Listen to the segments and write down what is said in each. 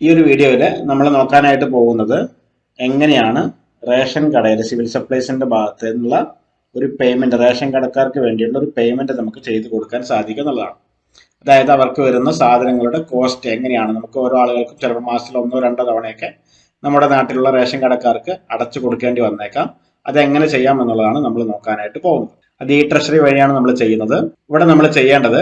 ഈ ഒരു വീഡിയോയിൽ നമ്മൾ നോക്കാനായിട്ട് പോകുന്നത് എങ്ങനെയാണ് റേഷൻ കടയിൽ സിവിൽ സപ്ലൈസിന്റെ ഭാഗത്ത് നിന്നുള്ള ഒരു പേയ്മെന്റ് റേഷൻ കടക്കാർക്ക് വേണ്ടിയുള്ള ഒരു പേയ്മെന്റ് നമുക്ക് ചെയ്തു കൊടുക്കാൻ സാധിക്കും എന്നുള്ളതാണ്. അതായത് അവർക്ക് വരുന്ന സാധനങ്ങളുടെ കോസ്റ്റ് എങ്ങനെയാണ്? നമുക്ക് ഓരോ ആളുകൾക്കും ചിലപ്പോൾ മാസത്തിൽ ഒന്നോ രണ്ടോ തവണയൊക്കെ നമ്മുടെ നാട്ടിലുള്ള റേഷൻ കടക്കാർക്ക് അടച്ചു കൊടുക്കേണ്ടി വന്നേക്കാം. അതെങ്ങനെ ചെയ്യാം എന്നുള്ളതാണ് നമ്മൾ നോക്കാനായിട്ട് പോകുന്നത്. അത് ഈ ട്രഷറി വഴിയാണ് നമ്മൾ ചെയ്യുന്നത്. ഇവിടെ നമ്മൾ ചെയ്യേണ്ടത്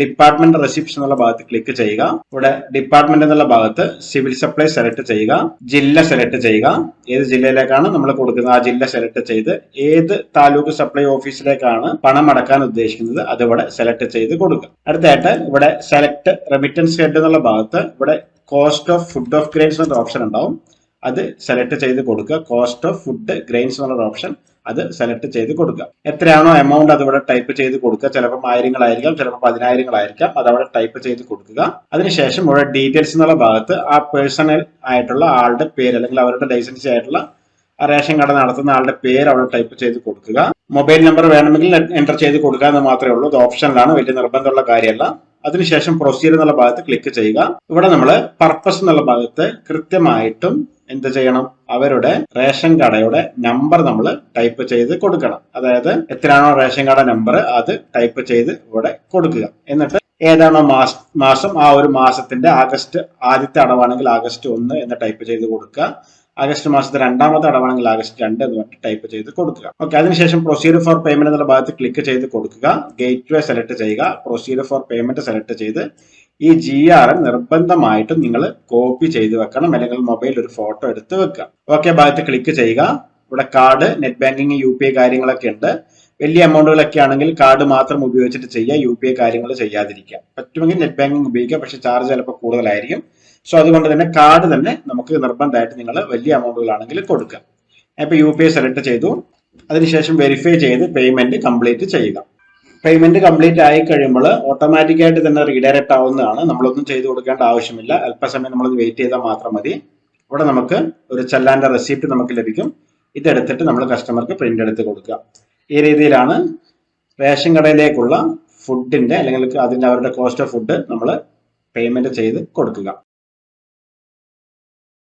ഡിപ്പാർട്ട്മെന്റ് റെസിപ്ഷൻ എന്നുള്ള ഭാഗത്ത് ക്ലിക്ക് ചെയ്യുക. ഇവിടെ ഡിപ്പാർട്ട്മെന്റ് എന്നുള്ള ഭാഗത്ത് സിവിൽ സപ്ലൈ സെലക്ട് ചെയ്യുക. ജില്ല സെലക്ട് ചെയ്യുക. ഏത് ജില്ലയിലേക്കാണ് നമ്മൾ കൊടുക്കുന്നത്? ആ ജില്ല സെലക്ട് ചെയ്ത് ഏത് താലൂക്ക് സപ്ലൈ ഓഫീസിലേക്കാണ് പണം അടക്കാൻ ഉദ്ദേശിക്കുന്നത്? അത് ഇവിടെ സെലക്ട് ചെയ്ത് കൊടുക്കുക. അടുത്തായിട്ട് ഇവിടെ സെലക്ട് റെമിറ്റൻസ് ഹെഡ് എന്നുള്ള ഭാഗത്ത് ഇവിടെ cost of food of grains എന്നൊരു ഓപ്ഷൻ ഉണ്ടാവും. അത് സെലക്ട് ചെയ്ത് കൊടുക്കുക. കോസ്റ്റ് ഓഫ് ഫുഡ് ഗ്രെയിൻസ് എന്നുള്ള ഓപ്ഷൻ അത് സെലക്ട് ചെയ്ത് കൊടുക്കുക. എത്രയാണോ എമൗണ്ട് അത് ഇവിടെ ടൈപ്പ് ചെയ്ത് കൊടുക്കുക. ചിലപ്പോൾ ആയിരങ്ങളായിരിക്കാം ചിലപ്പോൾ പതിനായിരങ്ങളായിരിക്കാം. അത് അവിടെ ടൈപ്പ് ചെയ്ത് കൊടുക്കുക. അതിനുശേഷം ഇവിടെ ഡീറ്റെയിൽസ് എന്നുള്ള ഭാഗത്ത് ആ പേഴ്സണൽ ആയിട്ടുള്ള ആളുടെ പേര് അല്ലെങ്കിൽ അവരുടെ ലൈസൻസ് ആയിട്ടുള്ള റേഷൻ കട നടത്തുന്ന ആളുടെ പേര് അവിടെ ടൈപ്പ് ചെയ്ത് കൊടുക്കുക. മൊബൈൽ നമ്പർ വേണമെങ്കിൽ എന്റർ ചെയ്ത് കൊടുക്കുക എന്ന് മാത്രമേ ഉള്ളൂ. ഇത് ഓപ്ഷനിലാണ് വലിയ നിർബന്ധമുള്ള കാര്യമല്ല. അതിനുശേഷം പ്രൊസീഡ് എന്നുള്ള ഭാഗത്ത് ക്ലിക്ക് ചെയ്യുക. ഇവിടെ നമ്മൾ പർപ്പസ് എന്നുള്ള ഭാഗത്ത് കൃത്യമായിട്ടും എന്ത് ചെയ്യണം? അവരുടെ റേഷൻ കടയുടെ നമ്പർ നമ്മൾ ടൈപ്പ് ചെയ്ത് കൊടുക്കണം. അതായത് എത്രയാണോ റേഷൻ കട നമ്പർ അത് ടൈപ്പ് ചെയ്ത് ഇവിടെ കൊടുക്കുക. എന്നിട്ട് ഏതാണോ മാസ മാസം ആ ഒരു മാസത്തിന്റെ ആഗസ്റ്റ് ആദ്യത്തെ അടവാണെങ്കിൽ ആഗസ്റ്റ് ഒന്ന് എന്ന് ടൈപ്പ് ചെയ്ത് കൊടുക്കുക. ആഗസ്റ്റ് മാസത്തെ രണ്ടാമത്തെ അടവാണെങ്കിൽ ആഗസ്റ്റ് രണ്ട് എന്ന് പറഞ്ഞിട്ട് ടൈപ്പ് ചെയ്ത് കൊടുക്കുക. ഓക്കെ അതിനുശേഷം പ്രൊസീജിയർ ഫോർ പേയ്മെന്റ് എന്നുള്ള ഭാഗത്ത് ക്ലിക്ക് ചെയ്ത് കൊടുക്കുക. ഗേറ്റ് വേ സെലക്ട് ചെയ്യുക. പ്രൊസീജിയർ ഫോർ പേയ്മെന്റ് സെലക്ട് ചെയ്ത് ഈ ജി ആർ എൻ നിർബന്ധമായിട്ടും നിങ്ങൾ കോപ്പി ചെയ്ത് വെക്കണം. അല്ലെങ്കിൽ മൊബൈൽ ഒരു ഫോട്ടോ എടുത്ത് വെക്കുക. ഓക്കെ ഭാഗത്ത് ക്ലിക്ക് ചെയ്യുക. ഇവിടെ card net banking U P I കാര്യങ്ങളൊക്കെ ഉണ്ട്. വലിയ എമൗണ്ടുകളൊക്കെ ആണെങ്കിൽ കാർഡ് മാത്രം ഉപയോഗിച്ചിട്ട് ചെയ്യുക. യു പി ഐ കാര്യങ്ങൾ ചെയ്യാതിരിക്കുക. പറ്റുമെങ്കിൽ നെറ്റ് ബാങ്കിങ് ഉപയോഗിക്കുക. പക്ഷെ ചാർജ് ചിലപ്പോൾ കൂടുതലായിരിക്കും. സോ അതുകൊണ്ട് തന്നെ കാർഡ് തന്നെ നമുക്ക് നിർബന്ധമായിട്ട് നിങ്ങൾ വലിയ എമൗണ്ടുകളാണെങ്കിൽ കൊടുക്കുക. അപ്പോൾ യു പി ഐ സെലക്ട് ചെയ്തു. അതിനുശേഷം വെരിഫൈ ചെയ്ത് പേയ്മെന്റ് കംപ്ലീറ്റ് ചെയ്യുക. പേയ്മെന്റ് കംപ്ലീറ്റ് ആയി കഴിയുമ്പോൾ ഓട്ടോമാറ്റിക് ആയിട്ട് തന്നെ റീഡയറക്റ്റ് ആവുന്നതാണ്. നമ്മളൊന്നും ചെയ്തു കൊടുക്കേണ്ട ആവശ്യമില്ല. അല്പസമയം നമ്മൾ വെയിറ്റ് ചെയ്താൽ മാത്രം മതി. ഇവിടെ നമുക്ക് ഒരു ചെല്ലാന്റെ റെസിപ്റ്റ് നമുക്ക് ലഭിക്കും. ഇതെടുത്തിട്ട് നമ്മൾ കസ്റ്റമർക്ക് പ്രിന്റ് എടുത്ത് കൊടുക്കുക. ഈ രീതിയിലാണ് റേഷൻ കടയിലേക്കുള്ള ഫുഡിന്റെ അല്ലെങ്കിൽ അതിന്റെ അവരുടെ കോസ്റ്റ് ഓഫ് ഫുഡ് നമ്മൾ പേയ്മെന്റ് ചെയ്ത് കൊടുക്കുക.